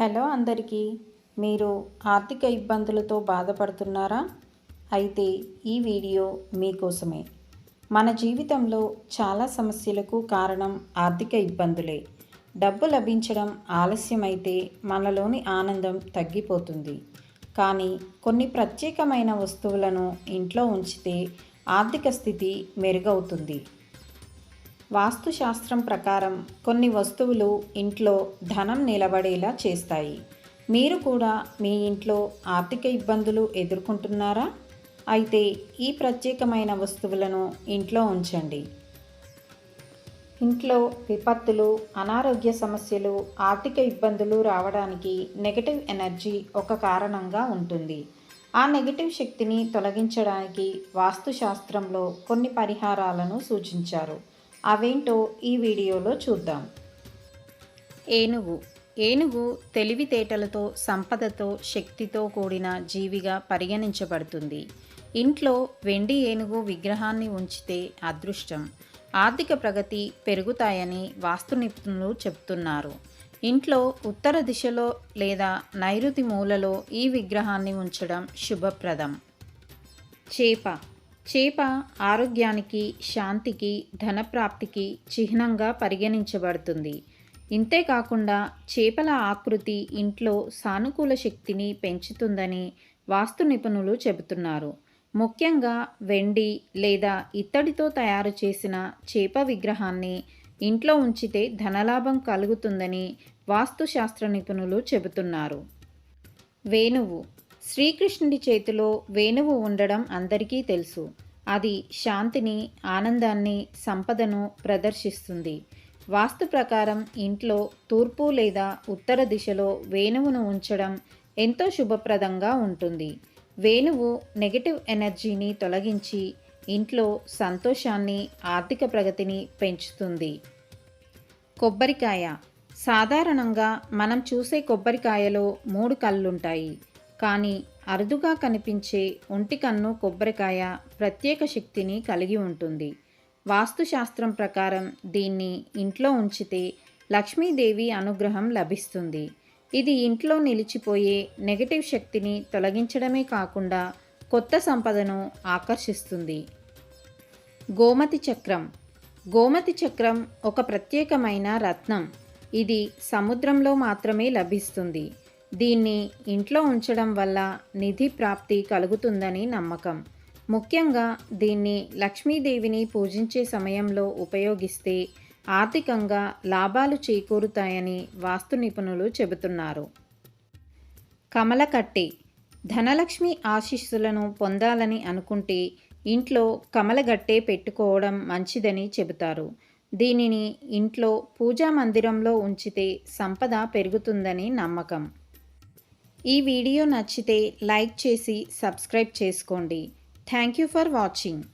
Hello అందరికీ మీరు ఆర్థిక ఇబ్బందులతో బాధపడుతున్నారా? అయితే ఈ వీడియో మీకోసమే. మన జీవితంలో చాలా సమస్యలకు కారణం ఆర్థిక ఇబ్బందులే. డబ్బు లభించడం ఆలస్యమైతే మనలోని ఆనందం తగ్గిపోతుంది. కానీ కొన్ని ప్రత్యేకమైన వస్తువులను ఇంట్లో ఉంచితే ఆర్థిక స్థితి మెరుగవుతుంది. వాస్తుశాస్త్రం ప్రకారం కొన్ని వస్తువులు ఇంట్లో ధనం నిలబడేలా చేస్తాయి. మీరు కూడా మీ ఇంట్లో ఆర్థిక ఇబ్బందులు ఎదుర్కొంటున్నారా? అయితే ఈ ప్రత్యేకమైన వస్తువులను ఇంట్లో ఉంచండి. ఇంట్లో విపత్తులు అనారోగ్య సమస్యలు ఆర్థిక ఇబ్బందులు రావడానికి నెగటివ్ ఎనర్జీ ఒక కారణంగా ఉంటుంది. ఆ నెగటివ్ శక్తిని తొలగించడానికి వాస్తుశాస్త్రంలో కొన్ని పరిహారాలను సూచించారు. అవేంటో ఈ వీడియోలో చూద్దాం. ఏనుగు. ఏనుగు తెలివితేటలతో సంపదతో శక్తితో కూడిన జీవిగా పరిగణించబడుతుంది. ఇంట్లో వెండి ఏనుగు విగ్రహాన్ని ఉంచితే అదృష్టం. ఆర్థిక ప్రగతి పెరుగుతాయని వాస్తు నిపుణులు చెబుతున్నారు. ఇంట్లో ఉత్తర దిశలో లేదా నైరుతి మూలలో ఈ విగ్రహాన్ని ఉంచడం శుభప్రదం. చేప. చేప ఆరోగ్యానికి శాంతికి ధనప్రాప్తికి చిహ్నంగా పరిగణించబడుతుంది. ఇంతేకాకుండా చేపల ఆకృతి ఇంట్లో సానుకూల శక్తిని పెంచుతుందని వాస్తు నిపుణులు చెబుతున్నారు. ముఖ్యంగా వెండి లేదా ఇత్తడితో తయారు చేసిన చేప విగ్రహాన్ని ఇంట్లో ఉంచితే ధనలాభం కలుగుతుందని వాస్తుశాస్త్ర నిపుణులు చెబుతున్నారు. వేణువు శ్రీకృష్ణుడి చేతిలో వేణువు ఉండడం అందరికీ తెలుసు. అది శాంతిని ఆనందాన్ని సంపదను ప్రదర్శిస్తుంది. వాస్తు ప్రకారం ఇంట్లో తూర్పు లేదా ఉత్తర దిశలో వేణువును ఉంచడం ఎంతో శుభప్రదంగా ఉంటుంది. వేణువు నెగటివ్ ఎనర్జీని తొలగించి ఇంట్లో సంతోషాన్ని ఆర్థిక ప్రగతిని పెంచుతుంది. కొబ్బరికాయ. సాధారణంగా మనం చూసే కొబ్బరికాయలో మూడు కళ్ళుంటాయి. కానీ అరుదుగా కనిపించే ఒంటి కన్ను కొబ్బరికాయ ప్రత్యేక శక్తిని కలిగి ఉంటుంది. వాస్తుశాస్త్రం ప్రకారం దీన్ని ఇంట్లో ఉంచితే లక్ష్మీదేవి అనుగ్రహం లభిస్తుంది. ఇది ఇంట్లో నిలిచిపోయే నెగటివ్ శక్తిని తొలగించడమే కాకుండా కొత్త సంపదను ఆకర్షిస్తుంది. గోమతి చక్రం. గోమతి చక్రం ఒక ప్రత్యేకమైన రత్నం. ఇది సముద్రంలో మాత్రమే లభిస్తుంది. దీన్ని ఇంట్లో ఉంచడం వల్ల నిధి ప్రాప్తి కలుగుతుందని నమ్మకం. ముఖ్యంగా దీన్ని లక్ష్మీదేవిని పూజించే సమయంలో ఉపయోగిస్తే ఆర్థికంగా లాభాలు చేకూరుతాయని వాస్తు నిపుణులు చెబుతున్నారు. కమలకట్టి ధనలక్ష్మి ఆశీస్సులను పొందాలని అనుకుంటే ఇంట్లో కమలగట్టే పెట్టుకోవడం మంచిదని చెబుతారు. దీనిని ఇంట్లో పూజా మందిరంలో ఉంచితే సంపద పెరుగుతుందని నమ్మకం. ఈ వీడియో నచ్చితే లైక్ చేసి సబ్స్క్రైబ్ చేసుకోండి. Thank you for watching